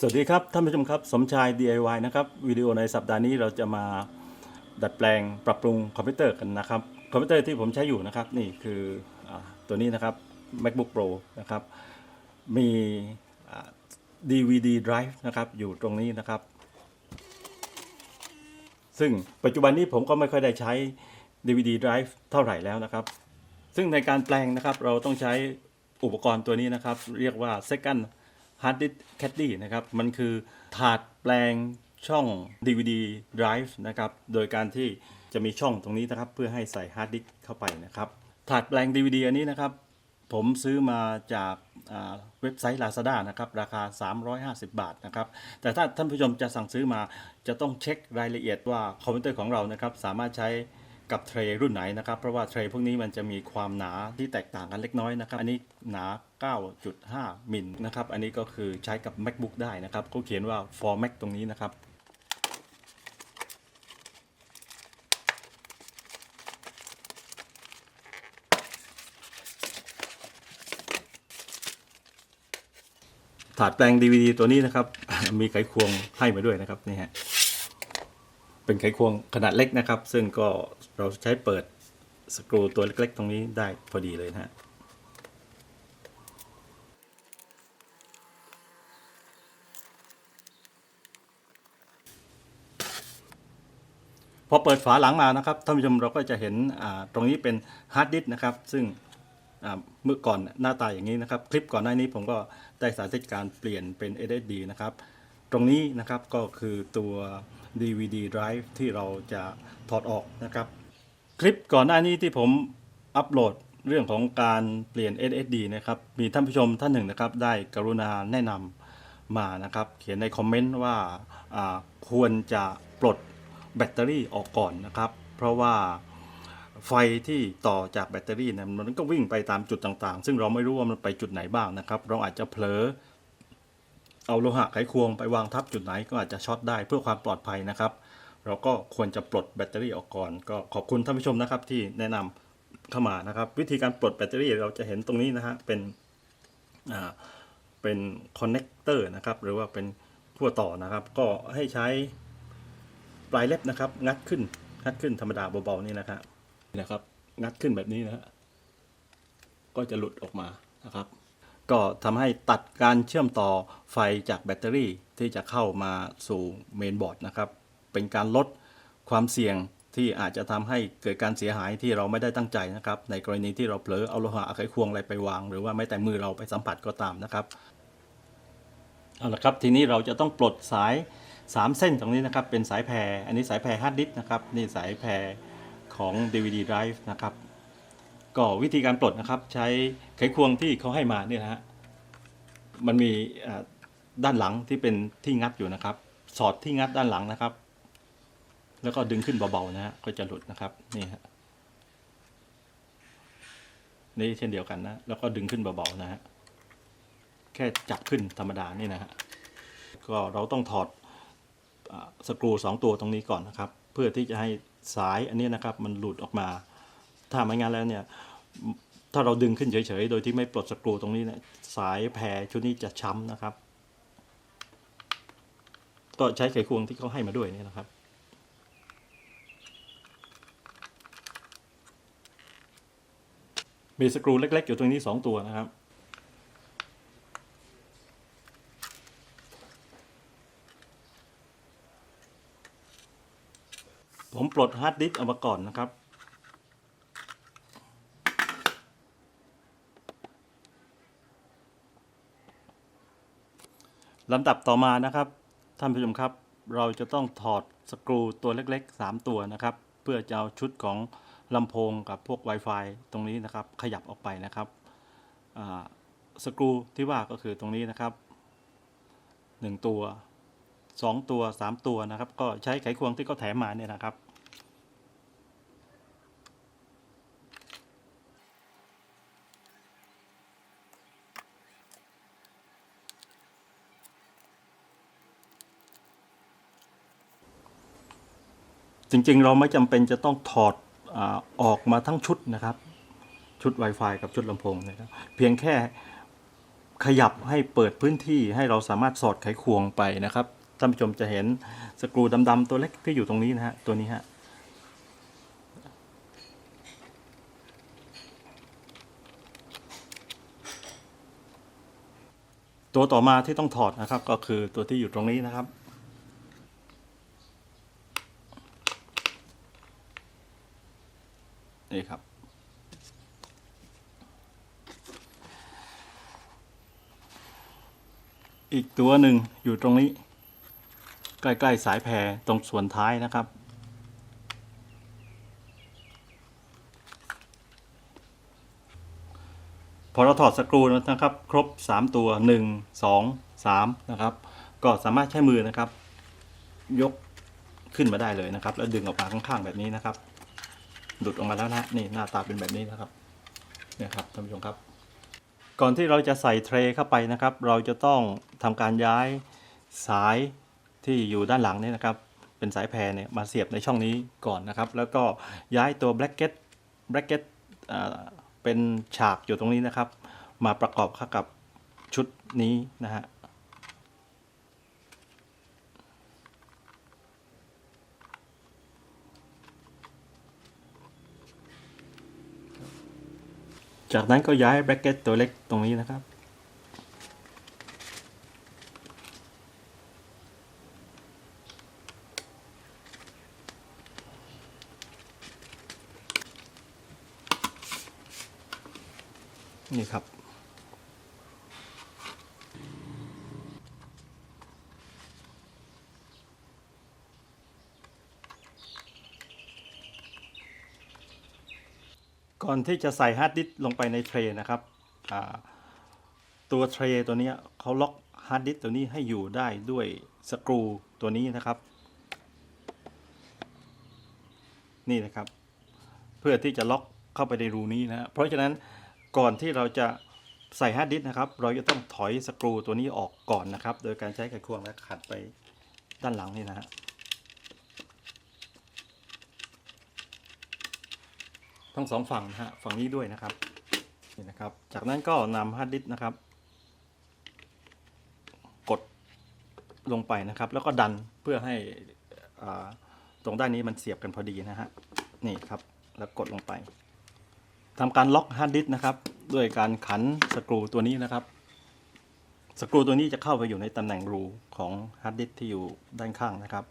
สวัสดีครับท่านผู้ชมครับสมชาย DIY นะครับวิดีโอในสัปดาห์นี้เราจะมาดัดแปลงปรับปรุงคอมพิวเตอร์กันนะครับคอมพิวเตอร์ที่ผมใช้อยู่นะครับนี่คืออตัวนี้นะครับ MacBook Pro นะครับมี DVD drive นะครับอยู่ตรงนี้นะครับ ซึ่งปัจจุบันนี้ผมก็ไม่ค่อยได้ใช้ DVD drive เท่าไหร่แล้วนะครับ ซึ่งในการแปลงนะครับเราต้องใช้อุปกรณ์ตัวนี้นะครับ เรียกว่า second hard disk caddy นะครับ มันคือถาดแปลงช่อง DVD drive นะครับ โดยการที่จะมีช่องตรงนี้นะครับ เพื่อให้ใส่ hard disk เข้าไปนะครับ ถาดแปลง DVD อันนี้นะครับ ผมซื้อมาจากาเว็บไซต์ Lazada นะครับ ราคา 350 บาทนะครับ แต่ถ้าท่านผู้ชมจะสั่งซื้อมาจะต้องเช็ครายละเอียดว่าคอมพิวเตอร์ของเรานะครับ สามารถใช้ กับเทรย์รุ่นไหนนะครับ เพราะว่าเทรย์พวกนี้มันจะมีความหนาที่แตกต่างกันเล็กน้อยนะครับ อันนี้หนา 9.5 มิลนะครับ อันนี้ก็คือใช้กับ MacBook ได้นะครับเขาเขียนว่า for Mac ตรงนี้นะครับถาดแปลง DVD ตัวนี้นะครับ มีไขควงให้มาด้วยนะครับนี่ฮะ เป็นไขควงขนาดเล็กนะครับ ซึ่งก็เราใช้เปิดสกรูตัวเล็ก ๆ ตรงนี้ได้พอดีเลยนะฮะพอเปิดฝาหลังมานะครับท่านผู้ชมเราก็จะเห็นตรงนี้เป็นฮาร์ดดิสก์นะครับ ซึ่งเมื่อก่อนหน้าตาอย่างนี้นะครับ คลิปก่อนหน้านี้ผมก็ได้สาธิตการเปลี่ยนเป็น SSD นะครับ ตรงนี้นะครับก็คือตัว DVD drive ที่เราจะถอดออกนะครับ คลิปก่อนหน้านี้ที่ผมอัปโหลดเรื่องของการเปลี่ยน SSD นะครับ มีท่านผู้ชมท่านหนึ่งนะครับ ได้กรุณาแนะนำมานะครับ เขียนในคอมเมนต์ว่าควรจะปลดแบตเตอรี่ออกก่อนนะครับ เพราะว่าไฟที่ต่อจากแบตเตอรี่เนี่ยมันก็วิ่งไปตามจุดต่างๆ ซึ่งเราไม่รู้ว่ามันไปจุดไหนบ้างนะครับ เราอาจจะเผลอ เอาโลหะไขควงไปวางทับจุดไหนก็อาจจะช็อตได้เพื่อความปลอดภัยนะครับ เราก็ควรจะปลดแบตเตอรี่ออกก่อน ก็ขอบคุณท่านผู้ชมนะครับที่แนะนำเข้ามานะครับ วิธีการปลดแบตเตอรี่เราจะเห็นตรงนี้นะฮะเป็นอ่าเป็นคอนเน c เตอร์นะครับหรือว่าเป็นขั้วต่อนะครับ ก็ให้ใช้ปลายเล็บนะครับ งัดขึ้นงัดขึ้นธรรมดาเบาๆนี่นะครับนี่นะครับ งัดขึ้นแบบนี้นะฮะก็จะหลุดออกมานะครับ ก็ทำให้ตัดการเชื่อมต่อไฟจากแบตเตอรี่ที่จะเข้ามาสู่เมนบอร์ดนะครับ เป็นการลดความเสี่ยงที่อาจจะทำให้เกิดการเสียหายที่เราไม่ได้ตั้งใจนะครับ ในกรณีที่เราเผลอเอาโลหะอะไขควงอะไรไปวาง หรือว่าแม้แต่มือเราไปสัมผัสก็ตามนะครับเอาละครับทีนี้เราจะต้องปลดสาย 3 เส้นตรงนี้นะครับ เป็นสายแพร อันนี้สายแพรฮาร์ดดิสนะครับนี่สายแพรของ DVD drive นะครับ ก็วิธีการปลดนะครับ ใช้ไขควงที่เขาให้มาเนี่ยนะฮะมันมีด้านหลังที่เป็นที่งัดอยู่นะครับ สอดที่งัดด้านหลังนะครับ แล้วก็ดึงขึ้นเบาๆนะฮะก็จะหลุดนะครับนี่ฮะนี่เช่นเดียวกันนะ แล้วก็ดึงขึ้นเบาๆนะฮะแค่จับขึ้นธรรมดานี่นะฮะก็เราต้องถอดอสกรูสองตัวตรงนี้ก่อนนะครับ เพื่อที่จะให้สายอันนี้นะครับ มันหลุดออกมา ถ้าไม่งั้นแล้วเนี่ยถ้าเราดึงขึ้นเฉยๆ โดยที่ไม่ปลดสกรูตรงนี้เนี่ยสายแพรชุดนี้จะช้ำนะครับ ก็ใช้ไขควงที่เขาให้มาด้วยนี่นะครับ มีสกรูเล็กๆ อยู่ตรงนี้สองตัวนะครับผมปลดฮาร์ดดิสก์ออกมาก่อนนะครับ ลำดับต่อมานะครับท่านผู้ชมครับ เราจะต้องถอดสกรูตัวเล็กๆ 3 ตัวนะครับ เพื่อจะเอาชุดของลำโพงกับพวก Wi-Fi ตรงนี้นะครับ ขยับออกไปนะครับสกรูที่ว่าก็คือตรงนี้นะครับ 1 ตัว 2 ตัว 3 ตัวนะครับ ก็ใช้ไขควงที่เขาแถมมาเนี่ยนะครับ จริงๆ เราไม่จำเป็นจะต้องถอดอาออกมาทั้งชุดนะครับ ชุด Wi-Fi กับชุดลำโพงนะครับ เพียงแค่ขยับให้เปิดพื้นที่ให้เราสามารถสอดไขควงไปนะครับท่านผู้ชมจะเห็นสกรูดำๆตัวเล็กที่อยู่ตรงนี้นะฮะตัวนี้ฮะตัวต่อมาที่ต้องถอดนะครับก็คือตัวที่อยู่ตรงนี้นะครับ นี่ครับ อีกตัวหนึ่งอยู่ตรงนี้ ใกล้ ๆ สายแพรตรงส่วนท้ายนะครับ พอเราถอดสกรูนะครับ ครบ 3 ตัว 1 2 3 นะครับ ก็สามารถใช้มือนะครับ ยกขึ้นมาได้เลยนะครับ แล้วดึงออกมาข้างๆแบบนี้นะครับ หลุดออกมาแล้วนะนี่หน้าตาเป็นแบบนี้นะครับเนี่ยครับท่านผู้ชมครับ ก่อนที่เราจะใส่เทรเข้าไปนะครับ เราจะต้องทำการย้ายสายที่อยู่ด้านหลังนี่นะครับ เป็นสายแพรเนี่ยมาเสียบในช่องนี้ก่อนนะครับ แล้วก็ย้ายตัวแบล็กเก็ตแบล็กเก็ตเป็นฉากอยู่ตรงนี้นะครับ มาประกอบเข้ากับชุดนี้นะฮะ จากนั้นก็ย้ายแบล็กเก็ตตัวเล็กตรงนี้นะครับ นี่ครับ ก่อนที่จะใส่ฮาร์ดดิสก์ลงไปในเทรย์นะครับตัวเทรย์ตัวนี้เขาล็อกฮาร์ดดิสก์ตัวนี้ให้อยู่ได้ด้วยสกรูตัวนี้นะครับ นี่นะครับ เพื่อที่จะล็อกเข้าไปในรูนี้นะเพราะฉะนั้นก่อนที่เราจะใส่ฮาร์ดดิสก์นะครับ เราจะต้องถอยสกรูตัวนี้ออกก่อนนะครับ โดยการใช้ไขควงและขัดไปด้านหลังนี่นะฮะ ทั้งสองฝั่งนะฮะฝั่งนี้ด้วยนะครับนี่นะครับ จากนั้นก็นำฮาร์ดดิสก์นะครับ กดลงไปนะครับ แล้วก็ดันเพื่อให้ตรงด้านนี้มันเสียบกันพอดีนะฮะนี่ครับแล้วกดลงไปทำการล็อกฮาร์ดดิสก์นะครับ ด้วยการขันสกรูตัวนี้นะครับสกรูตัวนี้จะเข้าไปอยู่ในตำแหน่งรูของฮาร์ดดิสก์ที่อยู่ด้านข้างนะครับ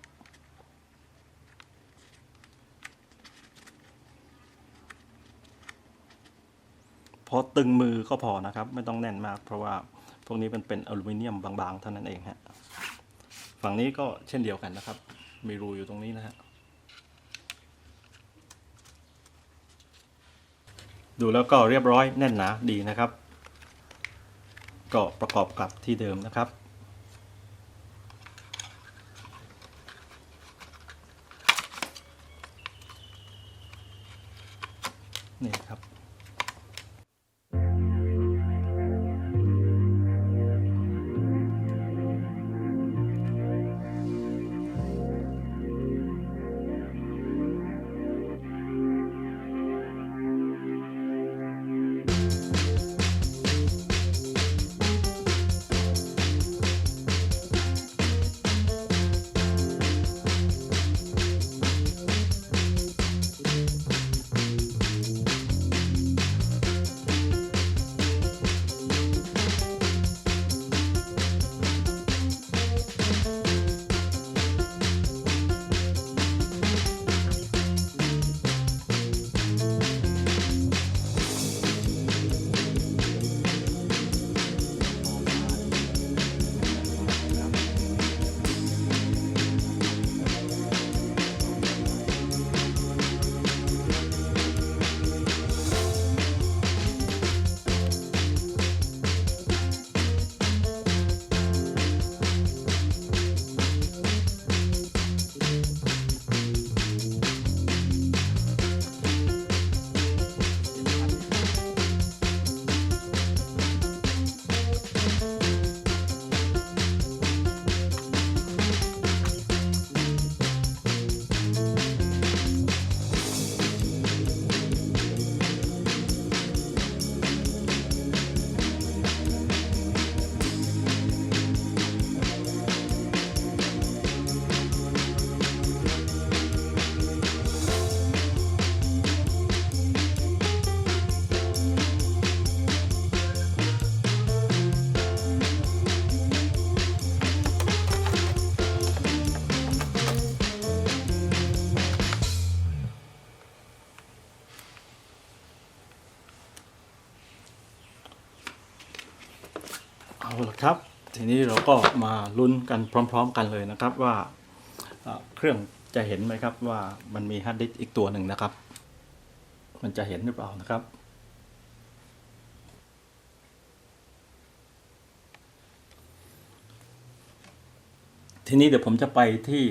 พอตึงมือก็พอนะครับ ไม่ต้องแน่นมาก เพราะว่าพวกนี้มันเป็นอลูมิเนียมบางๆเท่านั้นเองฮะฝั่งนี้ก็เช่นเดียวกันนะครับ มีรูอยู่ตรงนี้นะฮะดูแล้วก็เรียบร้อยแน่นหนาดีนะครับ ก็ประกอบกับที่เดิมนะครับ ทีนี้เราก็มาลุ้นกันพร้อม ๆ กันเลยนะครับว่าเครื่องจะเห็นไหมครับว่ามันมีฮาร์ดดิสก์อีกตัวหนึ่งนะครับ มันจะเห็นหรือเปล่านะครับ ทีนี้เดี๋ยวผมจะไปที่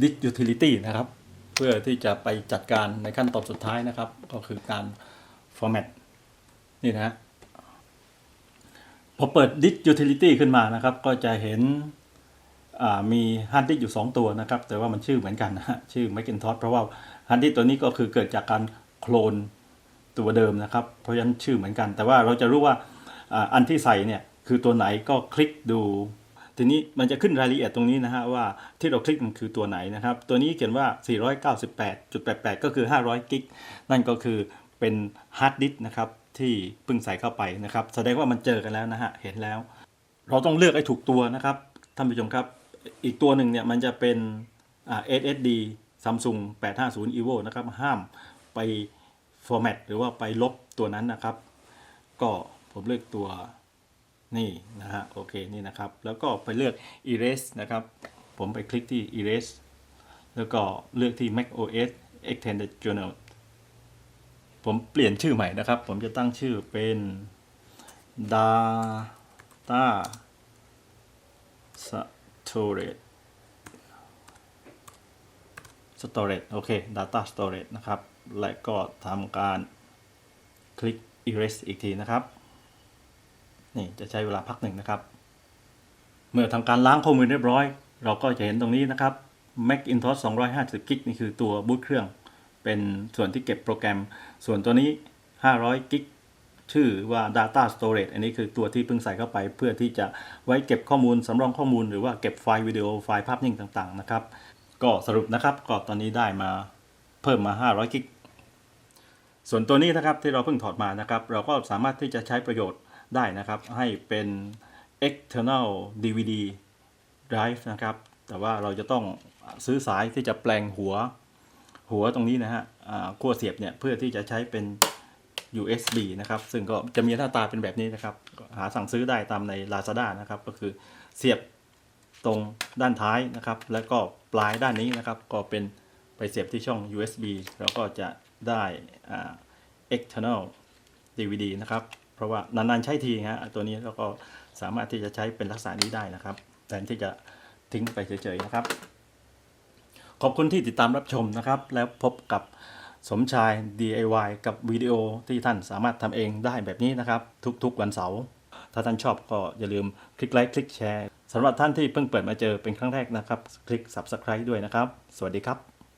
Disk Utility นะครับ เพื่อที่จะไปจัดการในขั้นตอนสุดท้ายนะครับ ก็คือการ format นี่นะฮะ พอเปิด Disk Utility ขึ้นมานะครับ ก็จะเห็นมีฮาร์ดดิสอยู่ 2 ตัวนะครับ แต่ว่ามันชื่อเหมือนกันนะชื่อ Macintosh เพราะว่าฮาร์ดดิสตัวนี้ก็คือเกิดจากการโคลนตัวเดิมนะครับ เพราะฉะนั้นชื่อเหมือนกัน แต่ว่าเราจะรู้ว่าอ,อันที่ใส่เนี่ยคือตัวไหนก็คลิกดู ทีนี้มันจะขึ้นรายละเอียดตรงนี้นะฮะว่าที่เราคลิกมันคือตัวไหนนะครับ ตัวนี้เขียนว่า 498.88 ก็คือ 500 กิก นั่นก็คือเป็นฮาร์ดดิสนะครับ ที่เพิ่งใส่เข้าไปนะครับ แสดงว่ามันเจอกันแล้วนะฮะเห็นแล้ว เราต้องเลือกให้ถูกตัวนะครับท่านผู้ชมครับอีกตัวหนึ่งเนี่ยมันจะเป็นอ่า SSD Samsung 850 EVO นะครับห้ามไป format หรือว่าไปลบตัวนั้นนะครับ ก็ผมเลือกตัวนี่นะฮะโอเคนี่นะครับ แล้วก็ไปเลือก erase นะครับ ผมไปคลิกที่ erase แล้วก็เลือกที่ Mac OS Extended Journal ผมเปลี่ยนชื่อใหม่นะครับ ผมจะตั้งชื่อเป็น data storage storage โอเค data storage นะครับ และก็ทำการคลิก erase อีกทีนะครับ นี่จะใช้เวลาพักหนึ่งนะครับ เมื่อทำการล้างข้อมูลเรียบร้อย เราก็จะเห็นตรงนี้นะครับ Macintosh 250 กิกนี่คือตัวบูตเครื่อง เป็นส่วนที่เก็บโปรแกรม ส่วนตัวนี้ 500 กิก ชื่อว่า Data Storage อันนี้คือตัวที่เพิ่งใส่เข้าไป เพื่อที่จะไว้เก็บข้อมูลสำรองข้อมูล หรือว่าเก็บไฟล์วิดีโอไฟล์ภาพนิ่งต่างๆนะครับ ก็สรุปนะครับก็ตอนนี้ได้มาเพิ่มมา 500 กิก ส่วนตัวนี้นะครับที่เราเพิ่งถอดมานะครับ เราก็สามารถที่จะใช้ประโยชน์ได้นะครับ ให้เป็น external DVD drive นะครับ แต่ว่าเราจะต้องซื้อสายที่จะแปลงหัว หัวตรงนี้นะฮะขั้วเสียบเนี่ยเพื่อที่จะใช้เป็น USB นะครับ ซึ่งก็จะมีหน้าตาเป็นแบบนี้นะครับ หาสั่งซื้อได้ตามใน Lazada นะครับ ก็คือเสียบตรงด้านท้ายนะครับ แล้วก็ปลายด้านนี้นะครับ ก็เป็นไปเสียบที่ช่อง USB เราก็จะได้ external DVD นะครับ เพราะว่านานๆใช้ทีฮะตัวนี้เราก็สามารถที่จะใช้เป็นลักษณะนี้ได้นะครับแทนที่จะทิ้งไปเฉยๆนะครับ ขอบคุณที่ติดตามรับชมนะครับ แล้วพบกับสมชาย DIY กับวิดีโอที่ท่านสามารถทำเองได้แบบนี้นะครับ ทุกๆวันเสาร์ถ้าท่านชอบก็อย่าลืมคลิกไลค์คลิกแชร์สำหรับท่านที่เพิ่งเปิดมาเจอเป็นครั้งแรกนะครับ คลิก Subscribe ด้วยนะครับ สวัสดีครับ